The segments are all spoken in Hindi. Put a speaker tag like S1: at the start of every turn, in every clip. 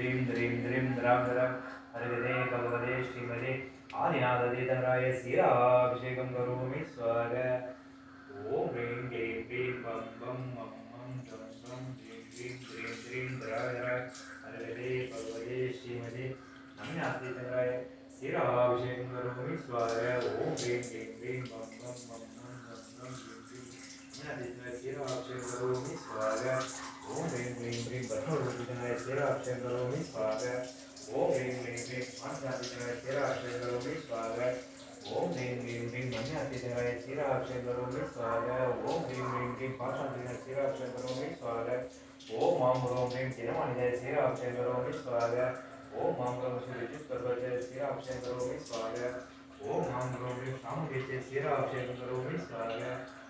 S1: ह्रीं द्रीं द्रीं द्रां द्रां हरिवदे भगवते श्रीमते आदिनाथदेतराय शिराभिषेकं करोमि स्वाग ॐ ह्रीं क्लीं क्लीं बं बं मं मं जं जं ह्रीं क्लीं द्रीं द्रीं द्रा द्रा हरिवदे भगवते श्रीमते नमिनाथदेतराय शिराभिषेकं करोमि स्वाग ॐ ह्रीं क्लीं क्लीं बं बं मं मं जं जं ह्रीं क्लीं नमिनाथदेतराय शिराभिषेकं करोमि स्वाग ॐ ह्रीं क्लीं ह्रीं पाञ्चातीतनाय शिराभिषेकं करोमि स्वाग ॐ ह्रीं क्लीं ह्रीं पाशातीतनाय शिराभिषेकं करोमि स्वाग ॐ माँ ह्रों ह्रीं चिरमणिजय शिराभिषेकं करोमि स्वाग ॐ माँ ह्रों श्री विद्युत्पर्वजय करोमि स्वाग ॐ माँ ह्रों ह्रीं सामुद्रिजय शिराभिषेकं करोमि स्वाग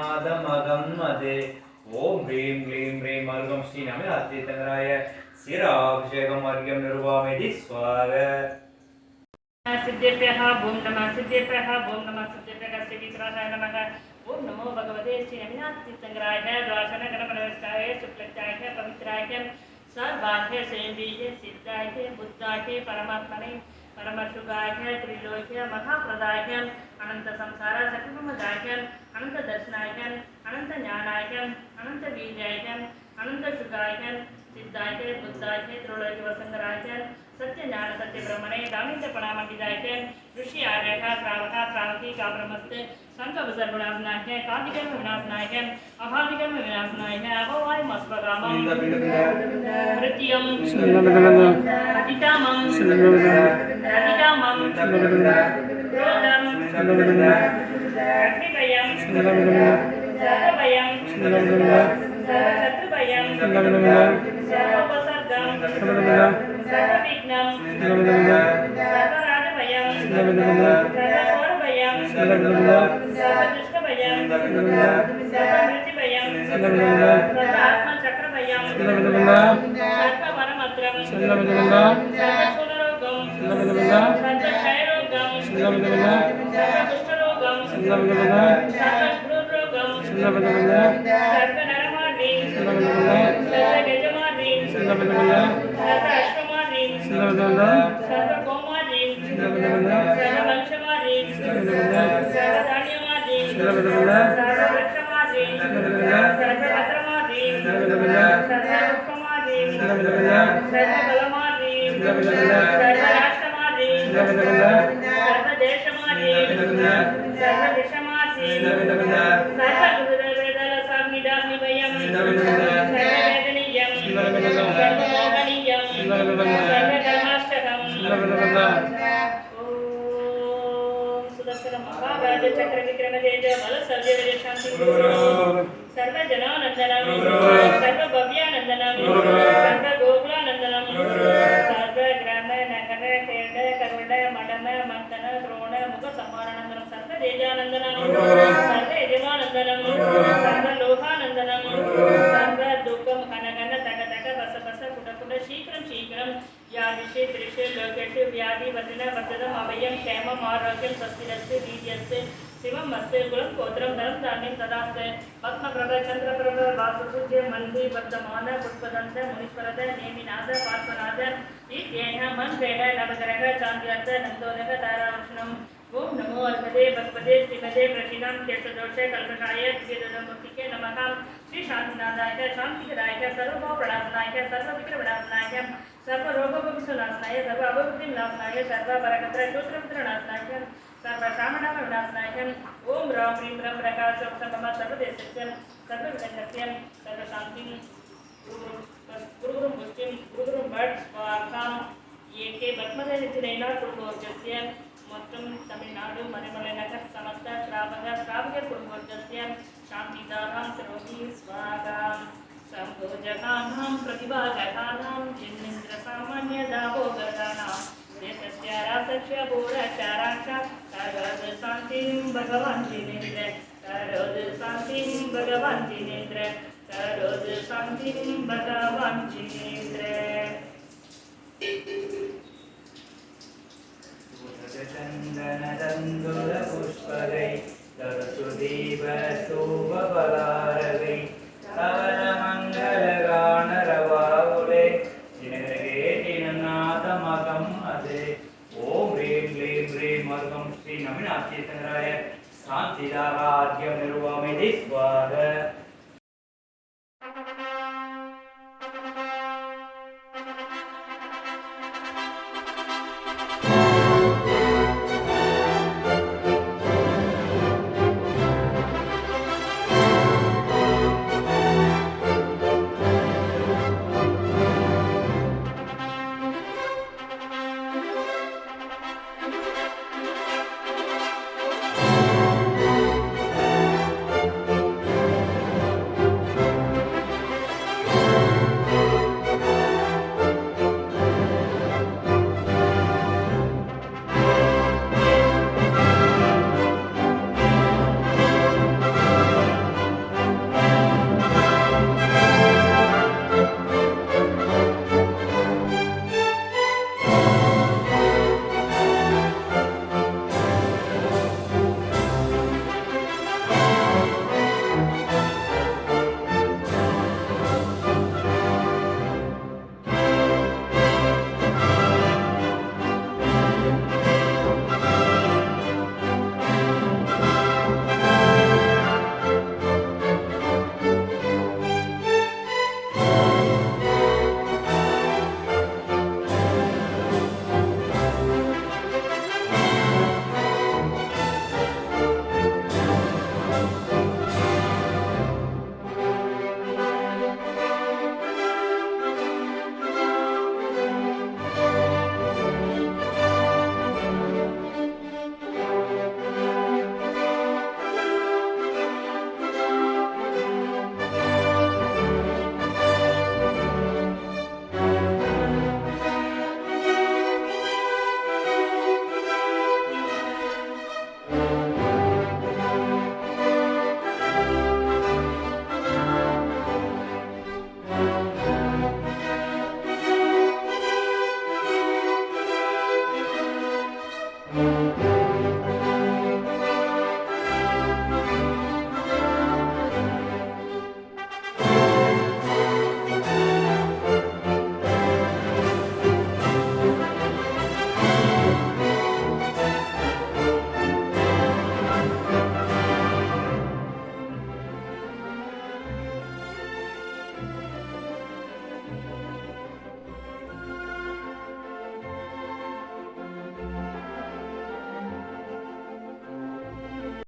S1: दिननादमगं मदे ॐ ह्रीं क्लीं ह्रीं अर्घं श्रीनमे अत्यतराय शिराभिषेकम् अर्घ्यं निर्वामेति स्वाग
S2: सिद्धेभ्यः ॐ नमः सिद्धेभ्यः ॐ नमः सिद्धेभ्यः श्रीविग्रहाय नमः। ॐ नमो भगवते श्रीनमिनाथतीर्थङ्कराय द्वासन गणपनवस्थाय शुक्लचाय पवित्राय सर्वाह्य सेन्द्रिय सिद्धाय, बुद्धाय, परमात्मने परमशुभाय त्रिलोक्य, महाप्रदाय अनंत संसार सखिमदाय अनंत दर्शनाय अनंत ज्ञानाय अनंत वीर्याय अनंत शुगाय सिद्धाय बुद्धाय त्रिलोक्य वसंगराय सत्य ज्ञान सत्य ब्रह्मणे दामित पणामंडिताय ऋषि आर्यः श्रावः श्रावकी का ब्रह्मस्ते संकल्प सर्वनाशनाय कादिकर्म विनाशनाय अभादिकर्म विनाशनाय अभवाय मस्वगामं मृत्युं अतितामं अतितामं क्रोधं अग्निभयं Satabayam Satabayam Satapasargam सर्वनरमार्गीं सर्वगजमार्गीं सर्वाश्वमार्गीं सर्व जनानंदनम सर्व भव्यानंदनम सर्व गोकुलानंदनम सर्व ग्राम नगर खेड करुण मडम मंथन द्रोण मुख संहारानंदनम सर्व तेजानंदनम सर्व यजमानंदनम सर्व लोहानंदनम सर्व दुःखम घन घन तट तट बस बस कुट कुट शीघ्रं शीघ्रं यादिशे दृशे लोकेषु व्याधि वदन वदनम् अभयं क्षेमम् आरोग्यं स्वस्तिरस्ति वीर्यस्ति శివమస్తేకులం కోత్రంధరం ధాన్యం తదాస్తే పద్మప్రభ చంద్రప్రభ వాసుపూజ్య మల్లి వర్ధమాన పుష్పదంత మునీశ్వరద నేమినాథ పార్శ్వనాథ ఈ దేహ మంత్రేణ నవగ్రహ చాంద్రత నందోదక తారాకృష్ణం ओम नमो अर्पदे भगवदे श्रीमदे प्रचिनम केशदोषे कल्पनाय द्विजदमुखिके नमः। श्री शांतिनाथाय शांतिदायक सर्वभावप्रणाशनाय सर्वविक्रमणाशनाय सर्वरोगभविष्यनाशनाय सर्वाभवृद्धिनाशनाय सर्वपरकत्र शूत्रमित्रनाशनाय सर्वशामणामविनाशनाय ओम राम ह्रीं रं प्रकाशोक्षमम सर्वदेशस्यं सर्वविधसत्यं सर्वशान्तिं। गुरुगुरुं पुष्टिं गुरुगुरुं भट् स्वार्थां ये के भक्मदनिधिनैना गुरुभोजस्य మొత్తం తమిళనాడు మణిమల నగర్ సమస్త శ్రావక శ్రావక కుటుంబోర్గస్య శాంతిదానాం కరోతి స్వాగాం సంభోజగానాం ప్రతిభాగతానాం జిన్నింద్ర సామాన్య దాభోగతానాం దేశస్య రాసస్య పూరచారాక్ష కరోదు శాంతిం భగవాన్ జినేంద్ర కరోదు శాంతిం భగవాన్ జినేంద్ర కరోదు
S1: శాంతిం భగవాన్ జినేంద్ర दिनगेटिननाथमकम् अदे ॐ ह्रीं क्लीं ह्रीं मर्गं श्री नमिनाथीचन्द्राय शान्तिदाराध्यमिरुवमिति स्वाहा।